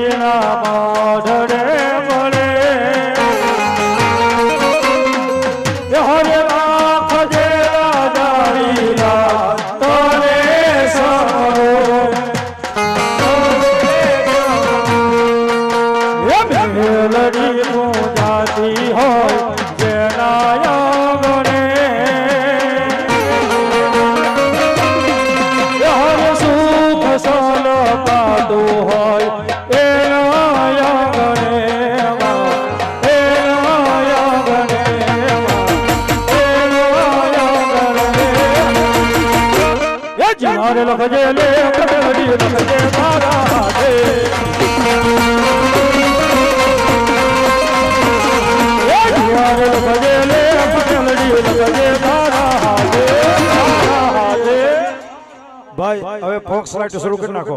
Krishna લખજે લે પટેલડી લખજે મારા દે જુવાર લખજે લે પટેલડી લખજે મારા દે મારા ભાઈ, હવે ફોક્સ લાઈટ શરૂ કરી નાખો.